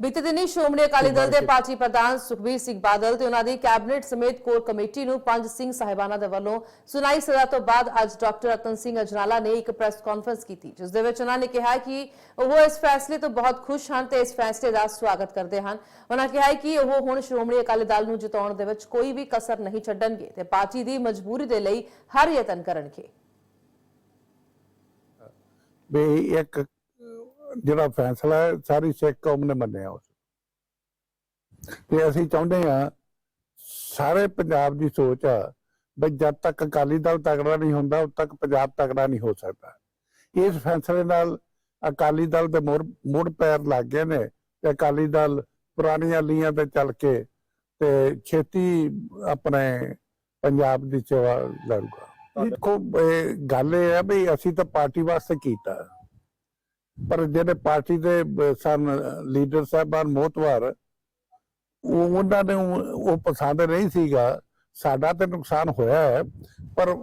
ਬੀਤੇ ਦਿਨੀ ਸ਼੍ਰੋਮਣੀ ਅਕਾਲੀ ਦਲ ਦੇ ਪਾਰਟੀ ਪ੍ਰਧਾਨ ਸੁਖਬੀਰ ਸਿੰਘ ਬਾਦਲ ਤੇ ਉਹਨਾਂ ਦੀ ਕੈਬਨਿਟ ਸਮੇਤ ਕੋਰ ਕਮੇਟੀ ਨੂੰ ਪੰਜ ਸਿੰਘ ਸਾਹਿਬਾਨਾਂ ਦੇ ਵੱਲੋਂ ਸੁਣਾਈ ਸਜ਼ਾ ਤੋਂ ਬਾਅਦ ਅੱਜ ਡਾਕਟਰ ਰਤਨ ਸਿੰਘ ਅਜਨਾਲਾ ਨੇ ਇੱਕ ਪ੍ਰੈਸ ਕਾਨਫਰੰਸ ਕੀਤੀ ਜਿਸ ਦੇ ਵਿੱਚ ਉਹਨਾਂ ਨੇ ਕਿਹਾ ਕਿ ਉਹ ਇਸ ਫੈਸਲੇ ਤੋਂ ਬਹੁਤ ਖੁਸ਼ ਹਨ ਤੇ ਇਸ ਫੈਸਲੇ ਦਾ ਸਵਾਗਤ ਕਰਦੇ ਹਨ। ਉਹਨਾਂ ਕਿਹਾ ਕਿ ਉਹ ਹੁਣ ਸ਼੍ਰੋਮਣੀ ਅਕਾਲੀ ਦਲ ਨੂੰ ਜਿਤਾਉਣ ਦੇ ਵਿੱਚ ਕੋਈ ਵੀ ਕਸਰ ਨਹੀਂ ਛੱਡਣਗੇ ਤੇ ਪਾਰਟੀ ਦੀ ਮਜਬੂਰੀ ਦੇ ਲਈ ਹਰ ਯਤਨ ਕਰਨਗੇ। ਵੀ ਇੱਕ ਜਿਹੜਾ ਫੈਸਲਾ ਹੈ, ਸਾਰੀ ਸਿੱਖ ਕੌਮ ਨੇ ਮੰਨਿਆ ਉਸ ਤੇ ਅਸੀਂ ਚਾਹੁੰਦੇ ਆ ਸਾਰੇ ਪੰਜਾਬ ਦੀ ਸੋਚ ਆ ਵੀ ਜਦ ਤੱਕ ਅਕਾਲੀ ਦਲ ਤਗੜਾ ਨਹੀਂ ਹੁੰਦਾ, ਉਦ ਤੱਕ ਪੰਜਾਬ ਤਗੜਾ ਨਹੀਂ ਹੋ ਸਕਦਾ। ਇਸ ਫੈਸਲੇ ਨਾਲ ਅਕਾਲੀ ਦਲ ਦੇ ਮੁੜ ਮੁੜ ਪੈਰ ਲੱਗ ਗਏ ਨੇ ਤੇ ਅਕਾਲੀ ਦਲ ਪੁਰਾਣੀਆਂ ਲੀਆਂ ਤੇ ਚੱਲ ਕੇ ਤੇ ਛੇਤੀ ਆਪਣੇ ਪੰਜਾਬ ਦੀ ਸੇਵਾ ਲੜੂਗਾ ਦੇਖੋ ਗੱਲ ਇਹ ਹੈ ਵੀ ਅਸੀਂ ਤਾਂ ਪਾਰਟੀ ਵਾਸਤੇ ਕੀਤਾ। ਪਰ ਜਿਹੜੇ ਪਾਰਟੀ ਦੇ ਸਨ, ਲੀਡਰ ਸਾਹਿਬਾਨ ਮੋਤਵਾਰ ਉਹਨਾਂ ਨੇ ਉਹ ਪਸੰਦ ਨਹੀਂ ਸੀਗਾ। ਸਾਡਾ ਤੇ ਨੁਕਸਾਨ ਹੋਇਆ ਹੈ, ਪਰ